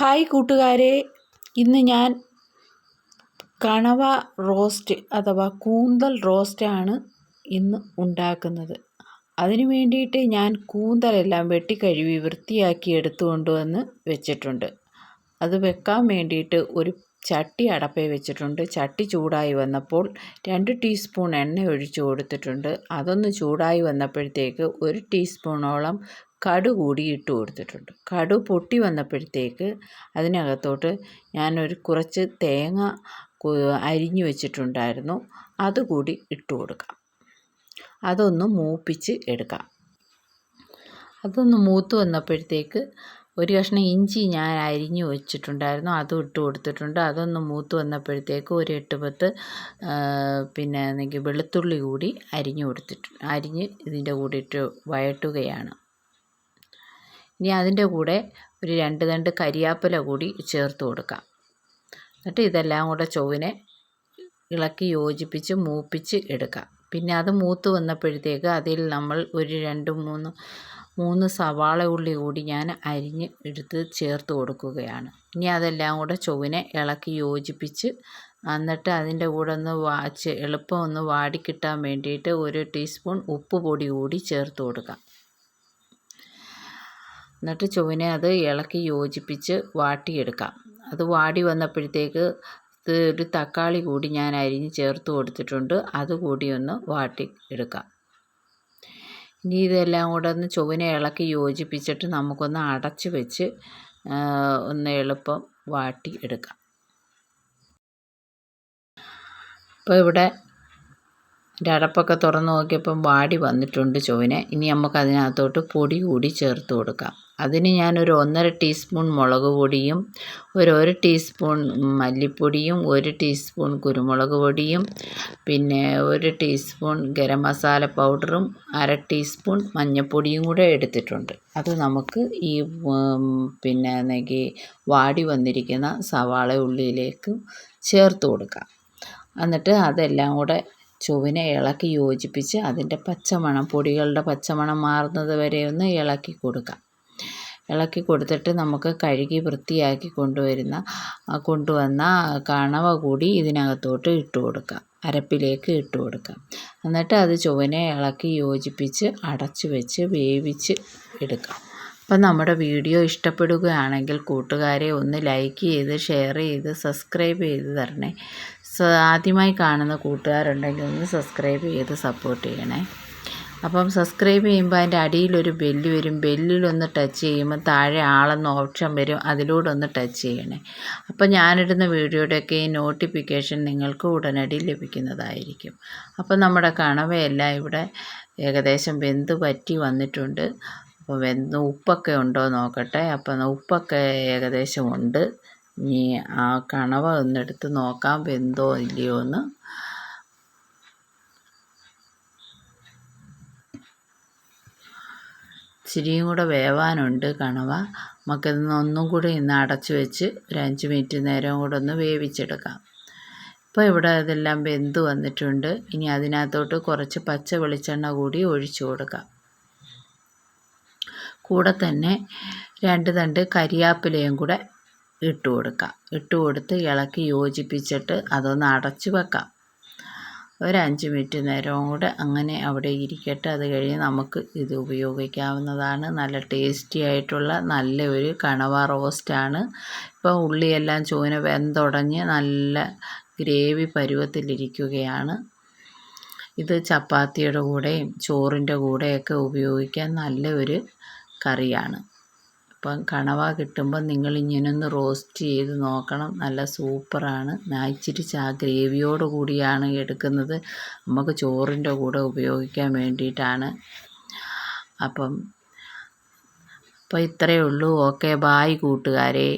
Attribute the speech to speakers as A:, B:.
A: Hi കൂട്ടുകാരെ. ഇന്ന് ഞാൻ കണവ റോസ്റ്റ് അഥവാ കൂന്തൽ റോസ്റ്റാണ് ഇന്ന് ഉണ്ടാക്കുന്നത്. അതിനു വേണ്ടിയിട്ട് ഞാൻ കൂന്തലെല്ലാം വെട്ടിക്കഴുകി വൃത്തിയാക്കി എടുത്തു കൊണ്ടുവന്ന് വെച്ചിട്ടുണ്ട്. അത് വെക്കാൻ വേണ്ടിയിട്ട് ഒരു ചട്ടി അടപ്പേ വെച്ചിട്ടുണ്ട്. ചട്ടി ചൂടായി വന്നപ്പോൾ രണ്ട് ടീസ്പൂൺ എണ്ണ ഒഴിച്ചു കൊടുത്തിട്ടുണ്ട്. അതൊന്ന് ചൂടായി വന്നപ്പോഴത്തേക്ക് ഒരു ടീസ്പൂണോളം കടു കൂടി ഇട്ട് കൊടുത്തിട്ടുണ്ട്. കടു പൊട്ടി വന്നപ്പോഴത്തേക്ക് അതിനകത്തോട്ട് ഞാനൊരു കുറച്ച് തേങ്ങ അരിഞ്ഞു വെച്ചിട്ടുണ്ടായിരുന്നു. അതുകൂടി ഇട്ട് കൊടുക്കാം. അതൊന്ന് മൂപ്പിച്ച് എടുക്കാം. അതൊന്ന് മൂത്ത് വന്നപ്പോഴത്തേക്ക് ഒരു കഷ്ണം ഇഞ്ചി ഞാൻ അരിഞ്ഞു വെച്ചിട്ടുണ്ടായിരുന്നു. അതും ഇട്ട് കൊടുത്തിട്ടുണ്ട്. അതൊന്ന് മൂത്ത് വന്നപ്പോഴത്തേക്ക് ഒരു എട്ട് പത്ത് പിന്നെ എനിക്ക് വെളുത്തുള്ളി കൂടി അരിഞ്ഞു കൊടുത്തിട്ട് അരിഞ്ഞ് ഇതിന്റെ കൂടെ ഇട്ട് വഴട്ടുകയാണ് ഇനി അതിന്റെ കൂടെ ഒരു രണ്ട് തണ്ട് കരിയാപ്പില കൂടി ചേർത്ത് കൊടുക്കാം. എന്നിട്ട് ഇതെല്ലാം കൂടെ ചൊവ്വിനെ ഇളക്കി യോജിപ്പിച്ച് മൂപ്പിച്ച് എടുക്കാം. പിന്നെ അത് മൂത്ത് വന്നപ്പോഴത്തേക്ക് അതിൽ നമ്മൾ ഒരു രണ്ട് മൂന്ന് മൂന്ന് സവാള ഉള്ളി കൂടി ഞാൻ അരിഞ്ഞ് എടുത്ത് ചേർത്ത് കൊടുക്കുകയാണ്. ഇനി അതെല്ലാം കൂടെ ചൊവ്വിനെ ഇളക്കി യോജിപ്പിച്ച് എന്നിട്ട് അതിന്റെ കൂടെ ഒന്ന് വാച്ച് എളുപ്പം ഒന്ന് വാടിക്കിട്ടാൻ വേണ്ടിയിട്ട് ഒരു ടീസ്പൂൺ ഉപ്പ് പൊടി കൂടി ചേർത്ത് കൊടുക്കാം. എന്നിട്ട് ചുവനെ അത് ഇളക്കി യോജിപ്പിച്ച് വാട്ടിയെടുക്കാം. അത് വാടി വന്നപ്പോഴത്തേക്ക് ഒരു തക്കാളി കൂടി ഞാൻ അരിഞ്ഞ് ചേർത്ത് കൊടുത്തിട്ടുണ്ട്. അതുകൂടി ഒന്ന് വാട്ടി എടുക്കാം. ഇനി ഇതെല്ലാം കൂടെ ഒന്ന് ചുവനെ ഇളക്കി യോജിപ്പിച്ചിട്ട് നമുക്കൊന്ന് അടച്ച് വെച്ച് ഒന്ന് എളുപ്പം വാട്ടി എടുക്കാം. അപ്പോൾ ഇവിടെ എന്റെ അടപ്പൊക്കെ തുറന്ന് നോക്കിയപ്പം വാടി വന്നിട്ടുണ്ട് ചുവനെ ഇനി നമുക്ക് അതിനകത്തോട്ട് പൊടി കൂടി ചേർത്ത് കൊടുക്കാം. അതിന് ഞാനൊരു ഒന്നര ടീസ്പൂൺ മുളക് പൊടിയും ഒരു ഒരു ടീസ്പൂൺ മല്ലിപ്പൊടിയും ഒരു ടീസ്പൂൺ കുരുമുളക് പൊടിയും പിന്നെ ഒരു ടീസ്പൂൺ ഗരം മസാല പൗഡറും അര ടീസ്പൂൺ മഞ്ഞൾപ്പൊടിയും കൂടെ എടുത്തിട്ടുണ്ട്. അത് നമുക്ക് ഈ പിന്നെ എന്നെങ്കിൽ വാടി വന്നിരിക്കുന്ന സവാള ഉള്ളിയിലേക്ക് ചേർത്ത് കൊടുക്കാം. എന്നിട്ട് അതെല്ലാം കൂടെ ചുവനെ ഇളക്കി യോജിപ്പിച്ച് അതിന്റെ പച്ചമണം പൊടികളുടെ പച്ചമണം മാറുന്നത് വരെ ഒന്ന് ഇളക്കി കൊടുക്കാം. ഇളക്കി കൊടുത്തിട്ട് നമുക്ക് കഴുകി വൃത്തിയാക്കി കൊണ്ടുവരുന്ന കൊണ്ടുവന്ന കണവ കൂടി ഇതിനകത്തോട്ട് ഇട്ട് കൊടുക്കാം. അരപ്പിലേക്ക് ഇട്ട് കൊടുക്കാം. എന്നിട്ട് അത് ചുവനെ ഇളക്കി യോജിപ്പിച്ച് അടച്ചു വെച്ച് വേവിച്ച് എടുക്കാം. അപ്പം നമ്മുടെ വീഡിയോ ഇഷ്ടപ്പെടുകയാണെങ്കിൽ കൂട്ടുകാരെ ഒന്ന് ലൈക്ക് ചെയ്ത് ഷെയർ ചെയ്ത് സബ്സ്ക്രൈബ് ചെയ്ത് തരണേ. ആദ്യമായി കാണുന്ന കൂട്ടുകാരുണ്ടെങ്കിൽ ഒന്ന് സബ്സ്ക്രൈബ് ചെയ്ത് സപ്പോർട്ട് ചെയ്യണേ. അപ്പം സബ്സ്ക്രൈബ് ചെയ്യുമ്പോൾ അതിന്റെ അടിയിലൊരു ബെല്ല് വരും. ബെല്ലിലൊന്ന് ടച്ച് ചെയ്യുമ്പോൾ താഴെ ആളെന്ന ഓപ്ഷൻ വരും. അതിലൂടെ ഒന്ന് ടച്ച് ചെയ്യണേ. അപ്പം ഞാനിടുന്ന വീഡിയോയുടെയൊക്കെ ഈ നോട്ടിഫിക്കേഷൻ നിങ്ങൾക്ക് ഉടനടി ലഭിക്കുന്നതായിരിക്കും. അപ്പം നമ്മുടെ കണവയെല്ലാം ഇവിടെ ഏകദേശം വെന്ത് പറ്റി വന്നിട്ടുണ്ട്. അപ്പോൾ വെന്ത് ഉപ്പൊക്കെ ഉണ്ടോ നോക്കട്ടെ. അപ്പം ഉപ്പൊക്കെ ഏകദേശം ഉണ്ട്. ഇനി ആ കണവ ഒന്നെടുത്ത് നോക്കാം വെന്തോ ഇല്ലയോ എന്ന് ഇച്ചിരിയും കൂടെ വേവാനുണ്ട് കണവ. നമുക്കിതൊന്ന് ഒന്നും കൂടി ഇന്ന് അടച്ചു വെച്ച് ഒരു അഞ്ച് മിനിറ്റ് നേരം കൂടെ ഒന്ന് വേവിച്ചെടുക്കാം. ഇപ്പോൾ ഇവിടെ ഇതെല്ലാം വെന്ത് വന്നിട്ടുണ്ട്? ഇനി അതിനകത്തോട്ട് കുറച്ച് പച്ച വെളിച്ചെണ്ണ കൂടി ഒഴിച്ചു കൊടുക്കാം. കൂടെ തന്നെ രണ്ട് തണ്ട് കരിയാപ്പിലയും കൂടെ ഇട്ട് കൊടുക്കാം. ഇട്ട് കൊടുത്ത് ഇളക്കി യോജിപ്പിച്ചിട്ട് അതൊന്ന് അടച്ച് വെക്കാം. ഒരു അഞ്ച് മിനിറ്റ് നേരവും കൂടെ അങ്ങനെ അവിടെ ഇരിക്കട്ടെ. അത് കഴിഞ്ഞ് നമുക്ക് ഇത് ഉപയോഗിക്കാവുന്നതാണ്. നല്ല ടേസ്റ്റി ആയിട്ടുള്ള നല്ല ഒരു കണവ റോസ്റ്റാണ് ഇപ്പോൾ ഉള്ളിയെല്ലാം ചൂന വെന്തുടഞ്ഞ് നല്ല ഗ്രേവി പരുവത്തിലിരിക്കുകയാണ്. ഇത് ചപ്പാത്തിയുടെ കൂടെയും ചോറിന്റെ കൂടെയൊക്കെ ഉപയോഗിക്കാൻ നല്ല ഒരു കറിയാണ്. അപ്പം കണവ കിട്ടുമ്പോൾ നിങ്ങൾ ഇങ്ങനൊന്ന് റോസ്റ്റ് ചെയ്ത് നോക്കണം. നല്ല സൂപ്പറാണ്. ഞാൻ ചാ ഗ്രേവിയോട് കൂടിയാണ് എടുക്കുന്നത്. നമുക്ക് ചോറിന്റെ കൂടെ ഉപയോഗിക്കാൻ വേണ്ടിയിട്ടാണ്. അപ്പം അപ്പോൾ ഇത്രയേ ഉള്ളൂ. ഓക്കെ ബായ് കൂട്ടുകാരെ.